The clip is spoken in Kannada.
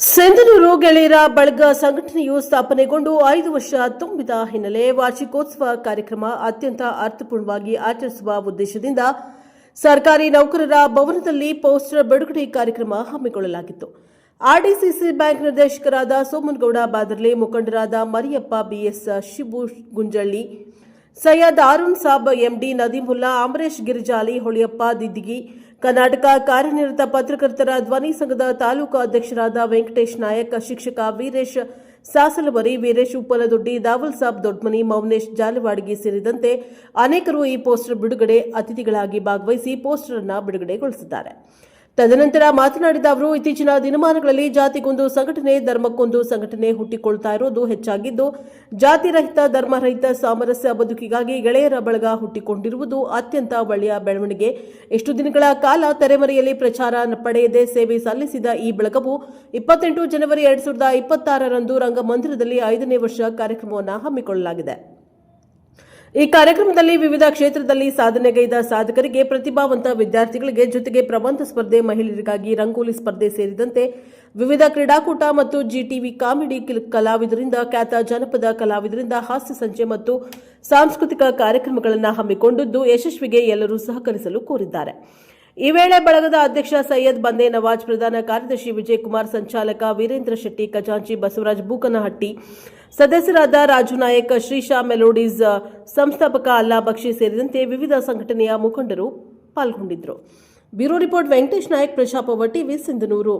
ಸೆಂದನೂರು ಗೆಳೆಯರ ಬಳಗ ಸಂಘಟನೆಯು ಸ್ಥಾಪನೆಗೊಂಡು ಐದು ವರ್ಷ ತುಂಬಿದ ಹಿನ್ನೆಲೆ ವಾರ್ಷಿಕೋತ್ಸವ ಕಾರ್ಯಕ್ರಮ ಅತ್ಯಂತ ಅರ್ಥಪೂರ್ಣವಾಗಿ ಆಚರಿಸುವ ಉದ್ದೇಶದಿಂದ ಸರ್ಕಾರಿ ನೌಕರರ ಭವನದಲ್ಲಿ ಪೋಸ್ಟರ್ ಬಿಡುಗಡೆ ಕಾರ್ಯಕ್ರಮ ಹಮ್ಮಿಕೊಳ್ಳಲಾಗಿತ್ತು. ಆರ್ಡಿಸಿಸಿ ಬ್ಯಾಂಕ್ ನಿರ್ದೇಶಕರಾದ ಸೋಮನಗೌಡ ಬಾದರ್ಲಿ, ಮುಖಂಡರಾದ ಮರಿಯಪ್ಪ ಬಿಎಸ್ ಶಿಬು ಗುಂಜಳ್ಳಿ ಸೈಯದ್ ಅರುಣ್ ಸಾಬ್, ಎಂಡಿ ನದೀಮುಲ್ಲಾ ಅಮರೇಶ್ ಗಿರಿಜಾಲಿ, ಹೊಳಿಯಪ್ಪ ದಿದ್ದಿಗಿ, ಕರ್ನಾಟಕ ಕಾರ್ಯನಿರತ ಪತ್ರಕರ್ತರ ಧ್ವನಿ ಸಂಘದ ತಾಲೂಕು ಅಧ್ಯಕ್ಷರಾದ ವೆಂಕಟೇಶ್ ನಾಯಕ್, ಶಿಕ್ಷಕ ವೀರೇಶ್ ಸಾಸಲವರಿ, ವೀರೇಶ್ ಉಪ್ಪಲದೊಡ್ಡಿ ದಾವಲ್ ಸಾಬ್ ದೊಡ್ಮನಿ, ಮೌನೇಶ್ ಜಾಲವಾಡಿಗೆ ಸೇರಿದಂತೆ ಅನೇಕರು ಈ ಪೋಸ್ಟರ್ ಬಿಡುಗಡೆ ಅತಿಥಿಗಳಾಗಿ ಭಾಗವಹಿಸಿ ಪೋಸ್ಟರ್ ಅನ್ನು ಬಿಡುಗಡೆಗೊಳಿಸಿದ್ದಾರೆ. ತದನಂತರ ಮಾತನಾಡಿದ ಅವರು, ಇತ್ತೀಚಿನ ದಿನಮಾನಗಳಲ್ಲಿ ಜಾತಿಗೊಂದು ಸಂಘಟನೆ, ಧರ್ಮಕ್ಕೊಂದು ಸಂಘಟನೆ ಹುಟ್ಟಿಕೊಳ್ತಾ ಇರೋದು ಹೆಚ್ಚಾಗಿದ್ದು, ಜಾತಿರಹಿತ, ಧರ್ಮರಹಿತ ಸಾಮರಸ್ಯ ಬದುಕಿಗಾಗಿ ಗೆಳೆಯರ ಬಳಗ ಹುಟ್ಟಿಕೊಂಡಿರುವುದು ಅತ್ಯಂತ ಒಳ್ಳೆಯ ಬೆಳವಣಿಗೆ. ಎಷ್ಟು ದಿನಗಳ ಕಾಲ ತೆರೆಮರೆಯಲ್ಲಿ ಪ್ರಚಾರ ಪಡೆಯದೆ ಸೇವೆ ಸಲ್ಲಿಸಿದ ಈ ಬಳಗವು ಇಪ್ಪತ್ತೆಂಟು ಜನವರಿ ಎರಡ್ ಸಾವಿರದ ಇಪ್ಪತ್ತಾರರಂದು ರಂಗಮಂದಿರದಲ್ಲಿ ಐದನೇ ವರ್ಷ ಕಾರ್ಯಕ್ರಮವನ್ನು ಹಮ್ಮಿಕೊಳ್ಳಲಾಗಿದೆ. ಈ ಕಾರ್ಯಕ್ರಮದಲ್ಲಿ ವಿವಿಧ ಕ್ಷೇತ್ರದಲ್ಲಿ ಸಾಧನೆಗೈದ ಸಾಧಕರಿಗೆ ಪ್ರತಿಭಾವಂತ ವಿದ್ಯಾರ್ಥಿಗಳಿಗೆ ಜೊತೆಗೆ ಪ್ರಬಂಧ ಸ್ಪರ್ಧೆ, ಮಹಿಳೆಯರಿಗಾಗಿ ರಂಗೋಲಿ ಸ್ಪರ್ಧೆ ಸೇರಿದಂತೆ ವಿವಿಧ ಕ್ರೀಡಾಕೂಟ ಮತ್ತು ಜಿಟಿವಿ ಕಾಮಿಡಿ ಕಿಲ್- ಕಲಾವಿದರಿಂದ ಖ್ಯಾತ ಜನಪದ ಕಲಾವಿದರಿಂದ ಹಾಸ್ಯ ಸಂಜೆ ಮತ್ತು ಸಾಂಸ್ಕೃತಿಕ ಕಾರ್ಯಕ್ರಮಗಳನ್ನು ಹಮ್ಮಿಕೊಂಡಿದ್ದು ಯಶಸ್ವಿಗೆ ಎಲ್ಲರೂ ಸಹಕರಿಸಲು ಕೋರಿದ್ದಾರೆ. ಈ ವೇಳೆ ಬಳಗದ ಅಧ್ಯಕ್ಷ ಸೈಯದ್ ಬಂದೆ ನವಾಜ್, ಪ್ರಧಾನ ಕಾರ್ಯದರ್ಶಿ ವಿಜಯ್ ಕುಮಾರ್ ಸಂಚಾಲಕ ವೀರೇಂದ್ರ ಶೆಟ್ಟಿ, ಖಜಾಂಚಿ ಬಸವರಾಜ್ ಬೂಕನಹಟ್ಟಿ, ಸದಸ್ಯರಾದ ರಾಜು ನಾಯಕ್, ಶ್ರೀಶಾ ಮೆಲೋಡೀಸ್, ಸಂಸ್ಥಾಪಕ ಅಲ್ಲಾ ಬಕ್ಷಿ ಸೇರಿದಂತೆ ವಿವಿಧ ಸಂಘಟನೆಯ ಮುಖಂಡರು ಪಾಲ್ಗೊಂಡಿದ್ದರು. Bureau report Venkatesh Nayak Prajapava TV Sindhanur.